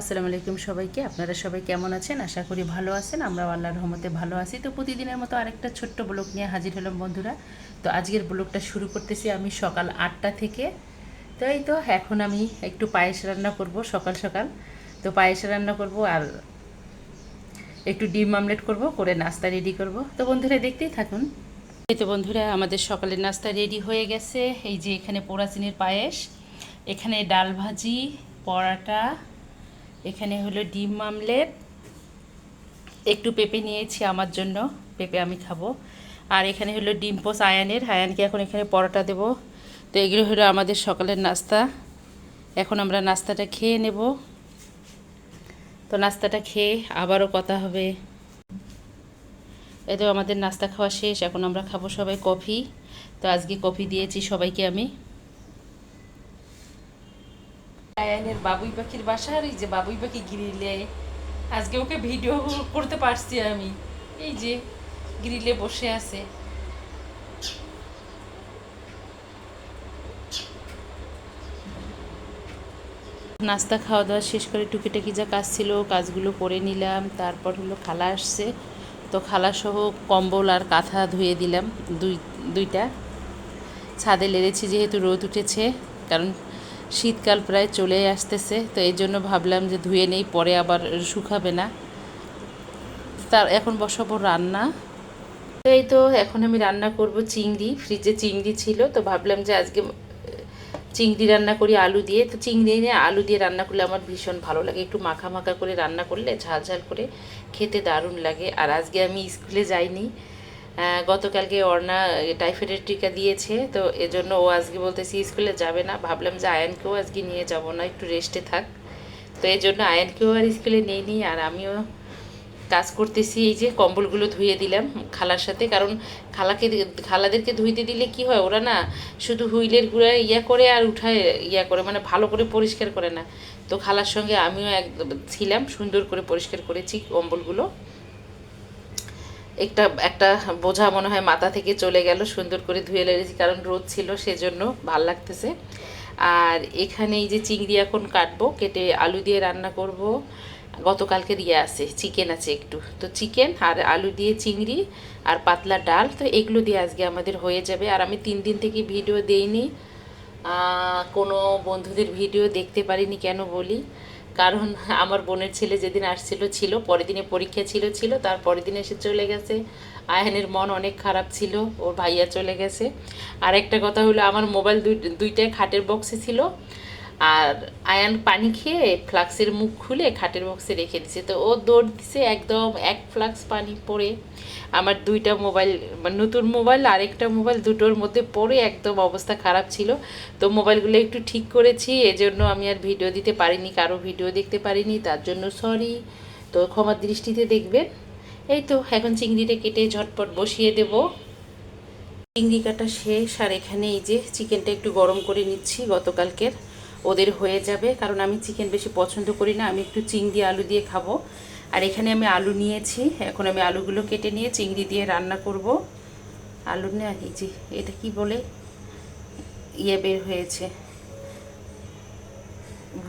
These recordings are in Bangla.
আসসালামু আলাইকুম সবাইকে। আপনারা সবাই কেমন আছেন? আশা করি ভালো আছেন। আমরা আল্লাহর রহমতে ভালো আছি। তো প্রতিদিনের মতো আরেকটা ছোট্ট ব্লগ নিয়ে হাজির হলাম বন্ধুরা। তো আজকের ব্লগটা শুরু করতেছি আমি সকাল আটটা থেকে। তো এই তো, এখন আমি একটু পায়েস রান্না করব সকাল সকাল। তো পায়েস রান্না করব আর একটু ডিম আমলেট করব, করে নাস্তা রেডি করব। তো বন্ধুরা দেখতেই থাকুন। এই তো বন্ধুরা, আমাদের সকালের নাস্তা রেডি হয়ে গেছে। এই যে এখানে পোড়া চিনির পায়েস, এখানে ডাল ভাজি, পরাটা এখানে হলো ডিম আমলেট। একটু পেঁপে নিয়েছি আমার জন্য, পেঁপে আমি খাব। আর এখানে হলো ডিম পোস আয়ানের। আয়ানকে এখন এখানে পরোটা দেব। তো এগুলো হলো আমাদের সকালের নাস্তা। এখন আমরা নাস্তাটা খেয়ে নেব। তো নাস্তাটা খেয়ে আবারও কথা হবে। এই তো আমাদের নাস্তা খাওয়া শেষ, এখন আমরা খাব সবাই কফি। তো আজকে কফি দিয়েছি সবাইকে আমি। আয়ানের বাবুই পাখির বাসা আর এই যে বাবুই পাখি গ্রিলে, আজকে ওকে ভিডিও করতে পারছি আমি। এই যে গ্রিলে বসে আছে। নাস্তা খাওয়া দাওয়া শেষ করে টুকিটাকি যা কাজ ছিল কাজগুলো করে নিলাম, তারপর হলো খালা আসছে। তো খালা সহ কম্বল আর কাঁথা ধুয়ে দিলাম দুই, দুইটা। ছাদে লেড়েছি যেহেতু রোদ উঠেছে, কারণ শীতকাল প্রায় চলে আসতেছে, তো এই জন্য ভাবলাম যে ধুয়ে নেই, পরে আবার শুকাবে না। তার এখন বসাবো রান্না। তো এই তো, এখন আমি রান্না করব চিংড়ি, ফ্রিজে চিংড়ি ছিল, তো ভাবলাম যে আজকে, চিংড়ি রান্না করি আলু দিয়ে, তো চিংড়ি নিয়ে আলু দিয়ে রান্না করলে আমার ভীষণ ভালো লাগে। একটু মাখা মাখা করে রান্না করলে ঝাল ঝাল করে খেতে দারুণ লাগে। আর আজকে আমি স্কুলে যাইনি গতকালকে অর্ণা টাইফয়েডের টিকা দিয়েছে, তো এজন্য ও আজকে বলতেছি স্কুলে যাবে না। ভাবলাম যে আয়ানকেও আজকে নিয়ে যাব না, একটু রেস্টে থাক। তো এই জন্য আয়ানকেও আর স্কুলে নেই নিই আর আমিও কাজ করতেছি, এই যে কম্বলগুলো ধুয়ে দিলাম খালার সাথে। কারণ খালাকে খালাদেরকে ধুইতে দিলে কি হয়, ওরা না শুধু হুইলের গুঁড়া ইয়া করে আর উঠায় ইয়া করে মানে ভালো করে পরিষ্কার করে না। তো খালার সঙ্গে আমিও এক ছিলাম, সুন্দর করে পরিষ্কার করেছি কম্বলগুলো। একটা একটা বোঝা মনে হয় মাথা থেকে চলে গেল, সুন্দর করে ধুয়ে লেগেছি কারণ রোদ ছিল, সেজন্য ভালো লাগতেছে। আর এখানে এই যে চিংড়ি এখন কাটবো, কেটে আলু দিয়ে রান্না করব। গতকালকে দিয়ে আছে, চিকেন আছে একটু। তো চিকেন আর আলু দিয়ে চিংড়ি আর পাতলা ডাল, তো এগুলো দিয়ে আজকে আমাদের হয়ে যাবে। আর আমি তিন দিন থেকে ভিডিও দেইনি। কোনো বন্ধুদের ভিডিও দেখতে পারিনি, কেন বলি? কারণ আমার বোনের ছেলে যেদিন আসছিল, ছিল, পরের দিনে পরীক্ষা ছিল ছিল, তার পরের দিন এসে চলে গেছে। আয়হানের মন অনেক খারাপ ছিল, ওর ভাইয়া চলে গেছে। আর একটা কথা হলো, আমার মোবাইল দুই, দুইটাই খাটের বক্সে ছিল। আর আয়ান পানি খেয়ে ফ্লাক্সের মুখ খুলে খাটের বক্সে রেখে দিছে। তো ও দৌড় দিছে একদম, এক ফ্লাক্স পানি পড়ে আমার দুইটা মোবাইল মানে নতুন মোবাইল, আরেকটা মোবাইল দুটোর মধ্যে পড়ে একদম অবস্থা খারাপ ছিল। তো মোবাইলগুলো একটু ঠিক করেছি, এজন্য আমি আর ভিডিও দিতে পারিনি, কারও ভিডিও দেখতে পারিনি, তার জন্য সরি তো ক্ষমার দৃষ্টিতে দেখবেন। এই তো, এখন চিংড়িটা কেটে ঝটপট বসিয়ে দেব। চিংড়ি কাটা শেষ, আর এখানে এই যে চিকেনটা একটু গরম করে নিচ্ছি গতকালকের। ওদের হয়ে যাবে। কারণ আমি চিকেন বেশি পছন্দ করি না। আমি একটু চিংড়ি আলু দিয়ে খাব। আর এখানে আমি আলু নিয়েছি। এখন আমি আলুগুলো কেটে নিয়ে চিংড়ি দিয়ে রান্না করব। আলু না, এই যে, এটা কি বলে? ইয়ে বের হয়েছে।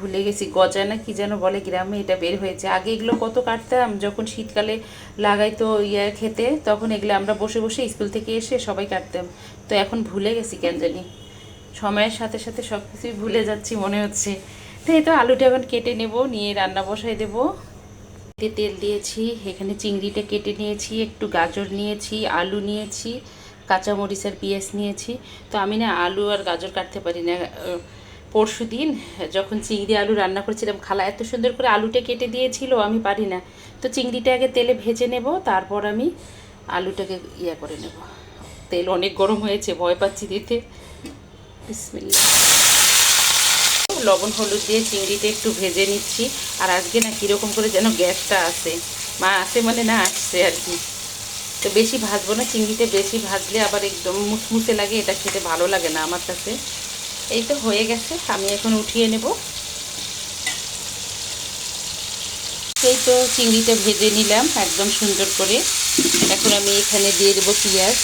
ভুলে গেছি, গজা না কি যেন বলে গ্রামে এটা বের হয়েছে। আগে এগুলো কত কাটতাম, যখন শীতকালে লাগাইতো ইয়ে খেতে, তখন এগুলো আমরা বসে বসে স্কুল থেকে এসে সবাই কাটতাম। তো এখন ভুলে গেছি, কেন জানি। সময়ের সাথে সাথে সব কিছুই ভুলে যাচ্ছি মনে হচ্ছে। তো এই তো আলুটা এখন কেটে নেব, নিয়ে রান্না বসাই দেব। তেল দিয়েছি, এখানে চিংড়িটা কেটে নিয়েছি, একটু গাজর নিয়েছি, আলু নিয়েছি কাঁচামরিচ আর পেঁয়াজ নিয়েছি। তো আমি না আলু আর গাজর কাটতে পারি না। পরশু দিন যখন চিংড়ি আলু রান্না করেছিলাম, খালা এত সুন্দর করে আলুটা কেটে দিয়েছিল, আমি পারি না। তো চিংড়িটা আগে তেলে ভেজে নেব, তারপর আমি আলুটাকে ইয়া করে নেব। তেল অনেক গরম হয়েছে, ভয় পাচ্ছি দিতে। লবণ, হলুদ দিয়ে চিংড়িটা একটু ভেজে নিচ্ছি। আর আজকে না কীরকম করে যেন গ্যাসটা আসে মা আসে মানে না আসছে আর কি। তো বেশি ভাজবো না, চিংড়িতে বেশি ভাজলে আবার একদম মুসমুসে লাগে, এটা খেতে ভালো লাগে না আমার কাছে। এই তো হয়ে গেছে, আমি এখন উঠিয়ে নেব। এই তো চিংড়িটা ভেজে নিলাম একদম সুন্দর করে। এখন আমি এখানে দিয়ে দেবো পেঁয়াজ।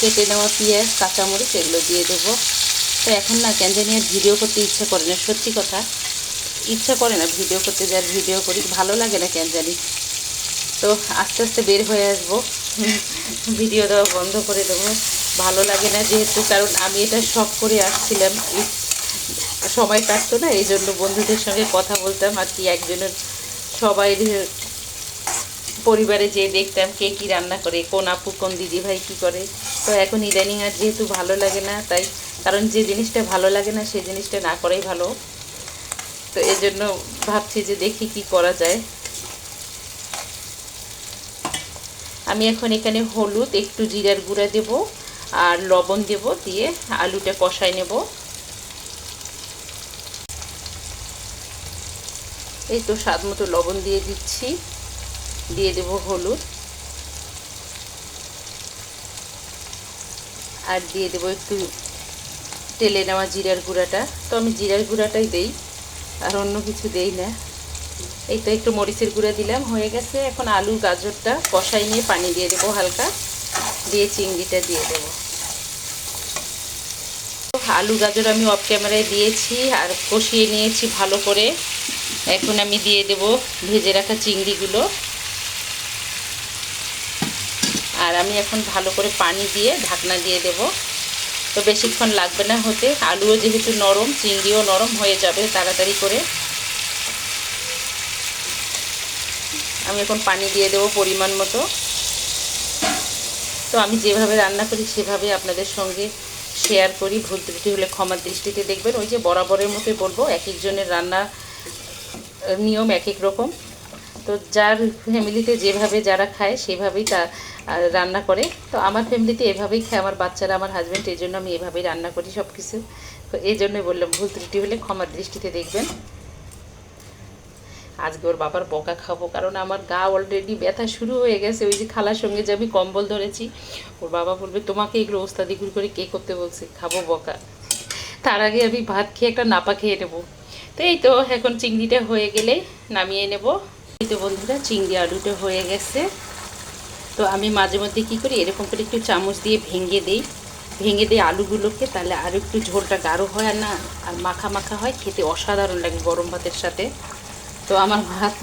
কেটে নেওয়া পেঁয়াজ, কাঁচামরিচ এগুলো দিয়ে দেবো। তো এখন না, কেন জানি আর ভিডিও করতে ইচ্ছে করে না, সত্যি কথা। ইচ্ছা করে না ভিডিও করতে, যার ভিডিও করি, ভালো লাগে না কেন জানি। তো আস্তে আস্তে বের হয়ে আসব। ভিডিও দেওয়া বন্ধ করে দেবো। ভালো লাগে না যেহেতু, কারণ আমি এটা শখ করে আসছিলাম। সময় কাটতো না এই জন্য বন্ধুদের সঙ্গে কথা বলতাম আর কি, একজনের সবাই পরিবারে যেয়ে দেখতাম কে কী রান্না করে, কোন আপু, কোন দিদি ভাই কী করে। তো এখন ইদানিং আর যেহেতু ভালো লাগে না, তাই কারণ যে জিনিসটা ভালো লাগে না সেই জিনিসটা না করাই ভালো। তো এই জন্য ভাবছি যে দেখি কি করা যায়। আমি এখন এখানে হলুদ, একটু জিরার গুঁড়া দেব আর লবণ দেব দিয়ে আলুটা কষাই নেব। এই তো স্বাদ মতো লবণ দিয়ে দিচ্ছি। দিয়ে দেব হলুদ। আর দিয়ে দেব একটু তেলে নেওয়া জিরার গুঁড়াটা। তো আমি জিরার গুঁড়াটাই দেই, আর অন্য কিছু দেই না। এই তো একটু মরিচের গুঁড়া দিলাম, হয়ে গেছে। এখন আলু গাজরটা কষাই নিয়ে পানি দিয়ে দেবো হালকা। দিয়ে চিংড়িটা দিয়ে দেবো। আলু গাজর আমি অফ ক্যামেরায় দিয়েছি আর কষিয়ে নিয়েছি ভালো করে। এখন আমি দিয়ে দেব ভেজে রাখা চিংড়িগুলো। আর আমি এখন ভালো করে পানি দিয়ে ঢাকনা দিয়ে দেব। তো বেশিক্ষণ লাগবে না হতে। আলুও যেহেতু নরম, চিংড়িও নরম হয়ে যাবে তাড়াতাড়ি করে। আমি এখন পানি দিয়ে দেবো পরিমাণ মতো। তো আমি যেভাবে রান্না করি সেভাবে আপনাদের সঙ্গে শেয়ার করি। ভুল ত্রুটি হলে ক্ষমার দৃষ্টিতে দেখবেন। ওই যে বরাবরের মতোই বলব এক একজনের রান্না নিয়ম এক এক রকম। তো যার ফ্যামিলিতে যেভাবে যারা খায়, সেভাবেই তা রান্না করে। তো আমার ফ্যামিলিতে এভাবেই খায়, আমার বাচ্চারা, আমার হাজব্যান্ড এই জন্য আমি এভাবেই রান্না করি সব কিছু তো এই জন্যই বললাম, ভুল ত্রুটি হলে ক্ষমার দৃষ্টিতে দেখবেন। আজকে ওর বাবার বকা খাব, কারণ আমার গা অলরেডি ব্যথা শুরু হয়ে গেছে। ওই যে খালার সঙ্গে যে আমি কম্বল ধরেছি, ওর বাবা বলবে, তোমাকে এগুলো ওস্তাদি ওস্তাদিগুলি করে কে করতে বলছে? খাব বকা। তার আগে আমি ভাত খেয়ে একটা নাপা খেয়ে নেব। তো এই তো, এখন চিংড়িটা হয়ে গেলে নামিয়ে নেব। তো বন্ধুরা, চিংড়ি আলুটা হয়ে গেছে। তো আমি মাঝে মধ্যে কী করি, এরকম করে একটু চামচ দিয়ে ভেঙে দিই। ভেঙে দিই আলুগুলোকে, তাহলে আরও একটু ঝোলটা গাঢ় হয় আর না, আর মাখা মাখা হয়। খেতে অসাধারণ লাগে গরম ভাতের সাথে। তো আমার ভাত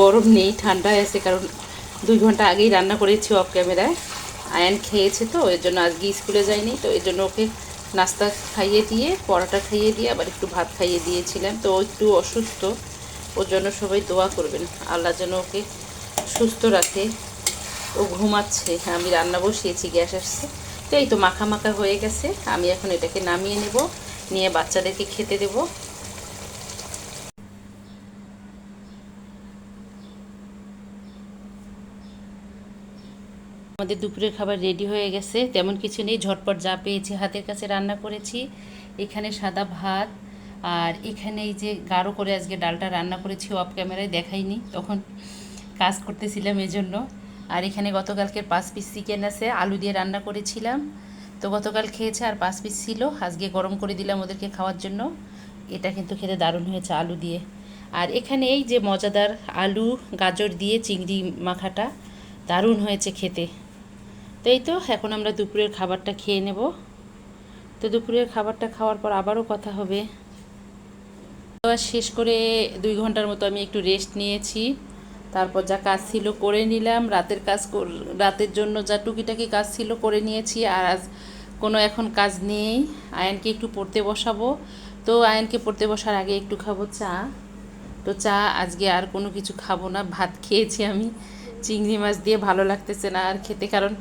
গরম নেই, ঠান্ডায় আছে, কারণ দুই ঘণ্টা আগেই রান্না করেছি অফ ক্যামেরায় আয়ান খেয়েছে তো, এর জন্য আজকে স্কুলে যায়নি, তো এর জন্য ওকে নাস্তা খাইয়ে দিয়ে, পরোটা খাইয়ে দিয়ে, আবার একটু ভাত খাইয়ে দিয়েছিলাম। তো একটু অসুস্থ ওর জন্য সবাই দোয়া করবেন। আল্লাহ যেন ওকে সুস্থ রাখে ও ঘুমাচ্ছে। আমি রান্না বসিয়েছি, গ্যাস আসছে। তো এই তো মাখা মাখা হয়ে গেছে। আমি এখন এটাকে নামিয়ে নেব, নিয়ে বাচ্চাদেরকে খেতে দেবো। আমাদের দুপুরের খাবার রেডি হয়ে গেছে। তেমন কিছু নেই, ঝটপট যা পেয়েছি, হাতের কাছে রান্না করেছি। এখানে সাদা ভাত আর এখানে এই যে গাঢ় করে আজকে ডালটা রান্না করেছি অফ ক্যামেরায় দেখাইনি, তখন কাজ করতেছিলাম এজন্য। আর এখানে গতকালকের পাঁচ পিস চিকেন আছে, আলু দিয়ে রান্না করেছিলাম। তো গতকাল খেয়েছে আর পাঁচ পিস ছিল, আজকে গরম করে দিলাম ওদেরকে খাওয়ার জন্য। এটা কিন্তু খেতে দারুণ হয়েছে আলু দিয়ে। আর এখানে এই যে মজাদার আলু, গাজর দিয়ে চিংড়ি মাখাটা দারুণ হয়েছে খেতে। তো এই তো, এখন আমরা দুপুরের খাবারটা খেয়ে নেব। তো দুপুরের খাবারটা খাওয়ার পর আবারও কথা হবে। শেষ করে দুই ঘণ্টার মতো আমি একটু রেস্ট নিয়েছি। তারপর যা কাজ ছিল করে নিলাম। রাতের কাজ রাতের জন্য যা টুকিটাকি কাজ ছিল করে নিয়েছি। আর আজ কোনো এখন কাজ নেই। আয়নকে একটু পড়তে বসাবো। তো আয়নকে পড়তে বসার আগে একটু খাব চা। তো চা আজকে আর কোনো কিছু খাব না। ভাত খেয়েছি আমি। চিংড়ি মাছ দিয়ে ভালো লাগতেছে না আর খেতে। কারণ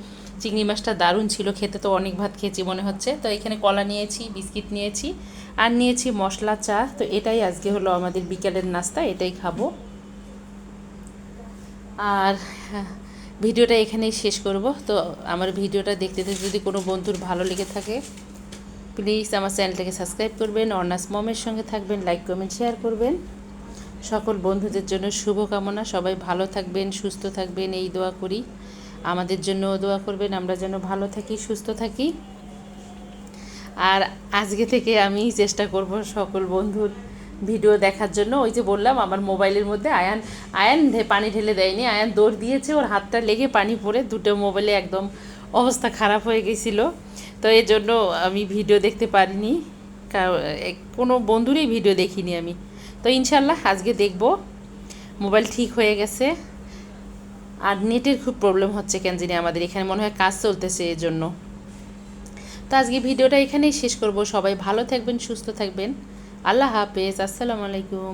চিংড়ি মাছটা দারুণ ছিল, খেতে তো অনেক ভাত খেয়েছি মনে হচ্ছে। তো এখানে কলা নিয়েছি, বিস্কিট নিয়েছি, আর নিয়েছি মশলা, চা। তো এটাই আজকে হলো আমাদের বিকেলের নাস্তা, এটাই খাব। আর ভিডিওটা এখানেই শেষ করব। তো আমার ভিডিওটা দেখতে দেখতে যদি কোনো বন্ধুর ভালো লেগে থাকে প্লিজ আমার চ্যানেলটাকে সাবস্ক্রাইব করবেন অর্নাস মমের সঙ্গে থাকবেন লাইক কমেন্ট শেয়ার করবেন। সকল বন্ধুদের জন্য শুভকামনা, সবাই ভালো থাকবেন, সুস্থ থাকবেন, এই দোয়া করি। আমাদের জন্য দোয়া করবেন, আমরা যেন ভালো থাকি, সুস্থ থাকি। আর আজকে থেকে আমি চেষ্টা করব সকল বন্ধুর ভিডিও দেখার জন্য। ওই যে বললাম, আমার মোবাইলের মধ্যে আয়ান আয়ান পানি ঢেলে দেয়নি, আয়ান দৌড় দিয়েছে, ওর হাতটা লেগে পানি পড়ে, দুটো মোবাইলে একদম অবস্থা খারাপ হয়ে গেছিল। তো এর জন্য আমি ভিডিও দেখতে পারিনি কোনো বন্ধুরই ভিডিও দেখিনি আমি। তো ইনশাল্লাহ আজকে দেখব, মোবাইল ঠিক হয়ে গেছে। আর নেটের খুব প্রবলেম হচ্ছে কেন জানি আমাদের। এখানে মনে হয় কাজ চলতেছে এই জন্য তো আজকে ভিডিওটা এখানেই শেষ করব। সবাই ভালো থাকবেন, সুস্থ থাকবেন। আল্লাহ হাফেজ। আসসালামু আলাইকুম।